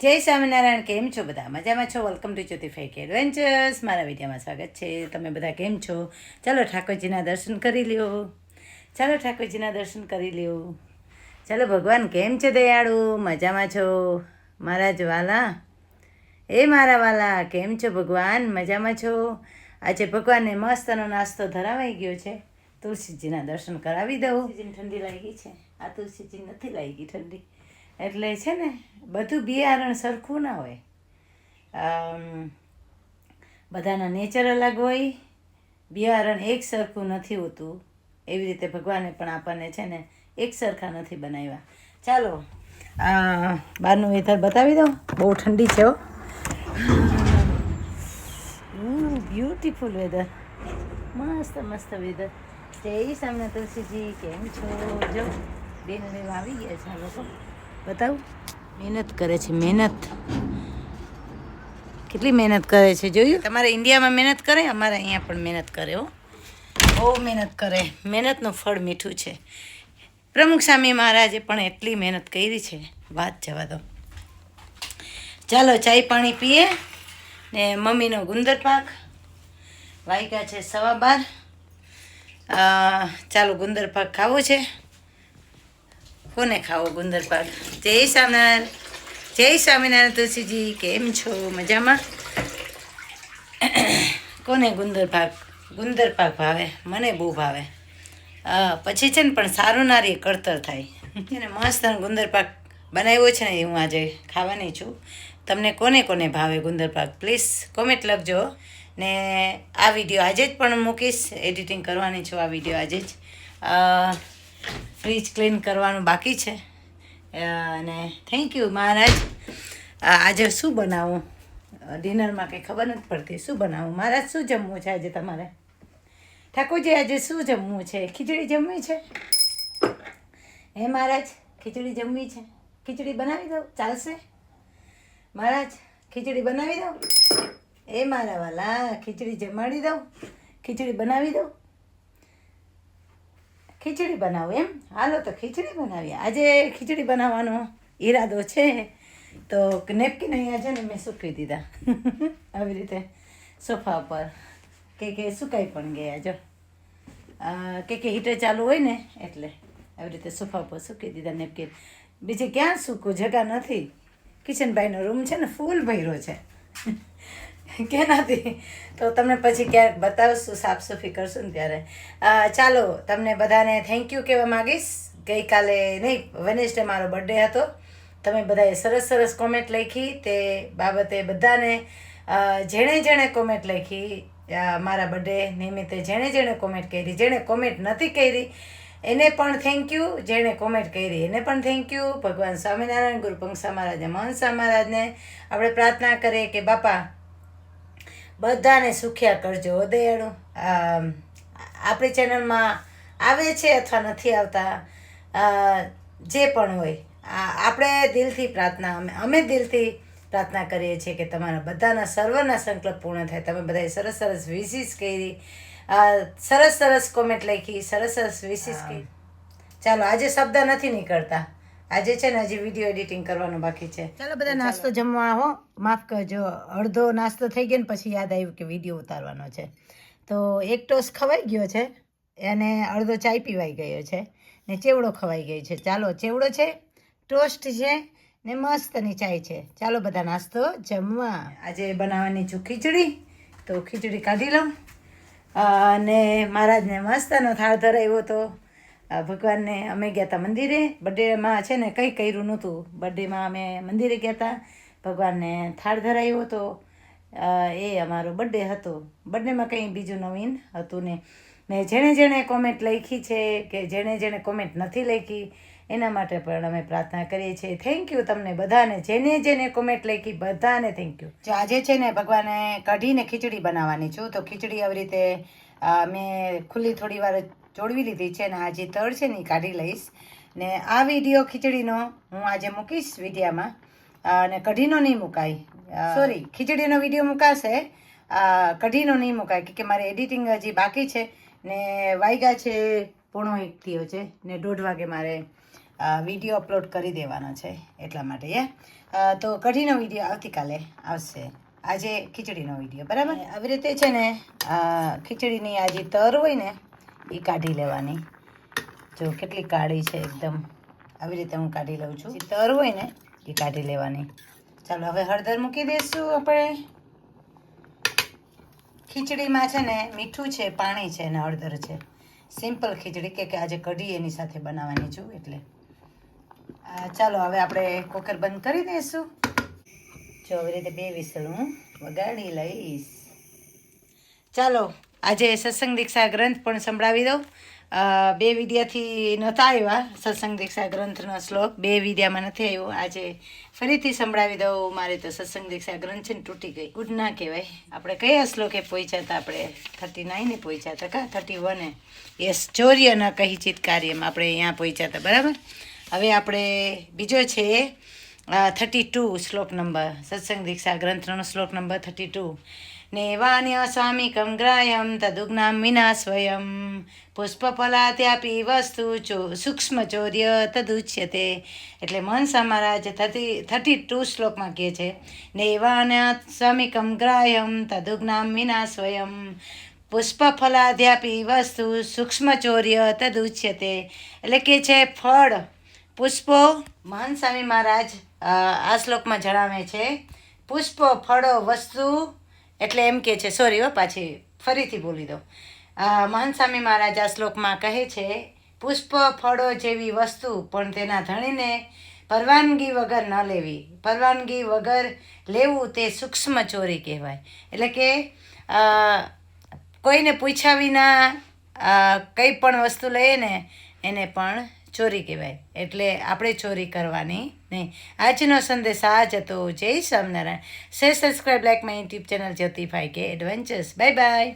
જય સ્વામિનારાયણ, કેમ છો બધા? મજામાં છો? વેલકમ ટુ જ્યોતિફાઈ કે એડવેન્ચર્સ મારા વિડીયોમાં સ્વાગત છે. તમે બધા કેમ છો? ચાલો ઠાકોરજીના દર્શન કરી લ્યો. ચાલો ઠાકોરજીના દર્શન કરી લ્યો. ચાલો ભગવાન, કેમ છે દયાળુ? મજામાં છો? મારા જ વાલા? એ મારા વાલા, કેમ છો ભગવાન? મજામાં છો? આજે ભગવાનને મસ્તનો નાસ્તો ધરાવાઈ ગયો છે. તુલસીજીના દર્શન કરાવી દઉં. ઠંડી લાગી છે. આ તુલસીજી નથી લાગી ઠંડી. એટલે છે ને, બધું બિયારણ સરખું ના હોય. બધાના નેચર અલગ હોય, બિયારણ એક સરખું નથી હોતું. એવી રીતે ભગવાને પણ આપણને છે ને, એક સરખા નથી બનાવ્યા. ચાલો બહારનું વેધર બતાવી દઉં? બહુ ઠંડી છે બ્યુટીફુલ વેધર મસ્ત મસ્ત વેધર જય સામે તુલસીજી કેમ છો? જો, બેન લેવા આવી ગયા છે લોકો. બતાવું? મહેનત કરે છે, મહેનત. કેટલી મહેનત કરે છે, જોયું? તમારે ઇન્ડિયામાં મહેનત કરે, અમારે અહીંયા પણ મહેનત કરે, હો. બહુ મહેનત કરે. મહેનતનું ફળ મીઠું છે. પ્રમુખ સ્વામી મહારાજે પણ એટલી મહેનત કરી છે. વાત જવા દો. ચાલો, ચાય પાણી પીએ ને મમ્મીનો ગુંદર પાક વાગ્યા છે સવા બાર ચાલો ગુંદર પાક ખાવો છે. કોને ખાવો ગુંદર પાક જય સ્વામિનારાયણ. જય સ્વામિનારાયણ તુલસીજી, કેમ છો? મજામાં? કોને ગુંદર પાક ગુંદર પાક ભાવે? મને બહુ ભાવે. પછી છે ને પણ સારું નારી કળતર થાય. એને મસ્ત ગુંદર પાક બનાવ્યો છે ને એ હું આજે ખાવાની છું. તમને કોને કોને ભાવે ગુંદર પાક પ્લીઝ કોમેન્ટ લખજો. ને આ વીડિયો આજે જ પણ મૂકીશ. એડિટિંગ કરવાની છું આ વીડિયો આજે જ. ફ્રીજ ક્લીન કરવાનું બાકી છે. અને થેન્ક યુ મહારાજ. આજે શું બનાવું? ડિનરમાં કંઈ ખબર નથી પડતી. શું બનાવું? મહારાજ, શું જમવું છે આજે તમારે? ઠાકોરજી, આજે શું જમવું છે? ખીચડી જમવી છે? હે મહારાજ, ખીચડી જમવી છે? ખીચડી બનાવી દઉં? ચાલશે? મહારાજ, ખીચડી બનાવી દઉં? એ મારા વાલા, ખીચડી જમાડી દઉં? ખીચડી બનાવી દઉં? ખીચડી બનાવું એમ? હાલો તો ખીચડી બનાવીએ. આજે ખીચડી બનાવવાનો ઈરાદો છે. તો નેપકિન અહીંયા છે ને મેં સૂકવી દીધા. આવી રીતે સોફા પર કે કે સુકાઈ પણ ગયા જો. કે કે હીટર ચાલુ હોય ને એટલે આવી રીતે સોફા પર સૂકી દીધા નેપકિન. બીજે ક્યાં સૂકું? જગા નથી. કિશનભાઈનો રૂમ છે ને ફૂલ ભર્યો છે. કેનાથી? તો તમને પછી ક્યાંક બતાવશું સાફ સફાઈ કરશું ને ત્યારે. ચાલો, તમને બધાને થેન્ક યુ કહેવા માગીશ. ગઈકાલે નહીં વેનેસડે મારો બર્થડે હતો. તમે બધાએ સરસ સરસ કોમેન્ટ લખી. તે બાબતે બધાને જેણે જેણે કોમેન્ટ લખી મારા બર્થડે નિમિત્તે જેણે જેણે કોમેન્ટ કરી, જેણે કોમેન્ટ નથી કરી, એને પણ થેન્ક યુ જેણે કોમેન્ટ કરી, એને પણ થેન્ક યુ ભગવાન સ્વામિનારાયણ ગુરુ પંક્ષા મહારાજને મહંસા મહારાજને આપણે પ્રાર્થના કરીએ કે બાપા બધાને સુખ્યા કરજો દયાળુ. આપણી ચેનલમાં આવે છે અથવા નથી આવતા? જે પણ હોય. આ આપણે દિલથી પ્રાર્થના અમે અમે દિલથી પ્રાર્થના કરીએ છીએ કે તમારા બધાના સર્વના સંકલ્પ પૂર્ણ થાય. તમે બધાએ સરસ સરસ વિશિસ કરી સરસ સરસ કોમેન્ટ લખી સરસ સરસ વિશિસ કરી. ચાલો આજે શબ્દ નથી નીકળતા. આજે છે ને હજી વીડિયો એડિટિંગ કરવાનું બાકી છે. ચાલો બધા નાસ્તો જમવા હો. માફ કરજો અડધો નાસ્તો થઈ ગયો ને પછી યાદ આવ્યું કે વીડિયો ઉતારવાનો છે. તો એક ટોસ ખવાઈ ગયો છે અને અડધો ચાય પીવાઈ ગયો છે ને ચેવડો ખવાઈ ગયો છે. ચાલો ચેવડો છે? ટોસ્ટ છે ને મસ્તની ચાય છે. ચાલો બધા નાસ્તો જમવા. આજે બનાવવાની છું ખીચડી તો ખીચડી કાઢી લઉં. અને મહારાજને મસ્તનો થાળ ધરાવ્યો અ, ભગવાનને અમે ગયા હતા મંદિરે. બર્થડેમાં છે ને કંઈ કર્યું નહોતું. બર્થડેમાં અમે મંદિરે ગયા હતા ભગવાનને થાળ ધરાવ્યો હતો. એ અમારો બર્થડે હતો. બર્થડેમાં કંઈ બીજું નવીન હતું ને મેં જેણે જેણે કોમેન્ટ લખી છે કે જેણે જેણે કોમેન્ટ નથી લખી, એના માટે પણ અમે પ્રાર્થના કરીએ છીએ. થેન્ક યુ તમને બધાને. જેને જેને કોમેન્ટ લખી બધાને થેન્ક યુ જો આજે છે ને ભગવાને કઢીને ખીચડી બનાવવાની છું, તો ખીચડી આવી રીતે મેં ખુલ્લી થોડી વાર ચોળવી લીધી છે ને આ જે તળ છે ને એ કાઢી લઈશ. ને આ વીડિયો ખીચડીનો હું આજે મૂકીશ વિડીયામાં અને કઢીનો નહીં મુકાય. સોરી ખીચડીનો વીડિયો મુકાશે. કઢીનો નહીં મુકાય કે મારે એડિટિંગ હજી બાકી છે. ને વાઈગા છે પોણો એક થયો છે. ને દોઢ વાગે મારે વીડિયો અપલોડ કરી દેવાનો છે એટલા માટે યા તો કઢીનો વીડિયો આવતીકાલે આવશે. આજે ખીચડીનો વીડિયો બરાબર? આવી રીતે છે ને ખીચડીની આ જે તર હોય ને એ કાઢી લેવાની. જો કેટલી કાળી છે એકદમ. આવી રીતે હું કાઢી લઉં છું. તર હોય ને. એ કાઢી લેવાની. ચાલો હવે હળદર મૂકી દઈશું આપણે. ખીચડીમાં છે ને મીઠું છે પાણી છે અને હળદર છે. સિમ્પલ ખીચડી કે કે આજે કઢી એની સાથે બનાવવાની છું એટલે. આ ચાલો હવે આપણે કોકર બંધ કરી દઈશું જો આવી રીતે બે વિસલ હું વગાડી લઈશ. ચાલો આજે સત્સંગ દીક્ષા ગ્રંથ પણ સંભળાવી દઉં. બે વિદ્યાથી નહોતા આવ્યા સત્સંગ દીક્ષા ગ્રંથનો શ્લોક. બે વિદ્યામાં નથી આવ્યો. આજે ફરીથી સંભળાવી દઉં. મારે તો સત્સંગ દીક્ષા ગ્રંથ છે ને તૂટી ગઈ. ગુડ ના કહેવાય. આપણે કયા શ્લોકે પહોંચ્યા હતા આપણે? થર્ટી નાઈને પહોંચ્યા હતા કા? થર્ટી વને યસ ચોર્યના કહી ચિત કાર્યમાં આપણે અહીંયા પહોંચ્યા હતા. બરાબર? હવે આપણે બીજો છે થર્ટી ટુ શ્લોક નંબર. સત્સંગ દીક્ષા ગ્રંથનો શ્લોક નંબર થર્ટી ટુ નૈવાન્ય ग्राह्यं तदुग्नां विना स्वयं। પુષ્પફલાત્યાપી વસ્તુ ચો સૂક્ષ્મચોર્ય તદુચ્યતે એટલે મનસા મહારાજ થર્ટી થર્ટી ટુ શ્લોકમાં કહે છે, નૈવાના સ્વામિકમ ગ્રાહ્યમ તદુજ્ઞામ વિના સ્વયં. પુષ્પફલાધ્યાપી વસ્તુ સૂક્ષ્મચોર્ય તદુચ્યતે. એટલે કે છે, ફળ. પુષ્પો સ્વામી મહારાજ આ શ્લોકમાં જણાવે છે, પુષ્પો, ફળો, વસ્તુ એટલે એમ કે છે સોરી હો, પાછી ફરીથી બોલી દો મહાન મહારાજ આ શ્લોકમાં કહે છે, પુષ્પ, ફળો જેવી વસ્તુ પણ તેના ધણીને પરવાનગી વગર ન લેવી. પરવાનગી વગર લેવું તે સૂક્ષ્મ ચોરી કહેવાય. એટલે કે કોઈને પૂછ્યા વિના કંઈ પણ વસ્તુ લઈએ ને, એને પણ ચોરી કહેવાય. એટલે આપણે ચોરી કરવાની નહીં. આજનો સંદેશ આ જ હતો. જય સ્વામિનારાયણ. સે subscribe like my YouTube channel જ્યોતિફાઈ કે એડવેન્ચર્સ બાય બાય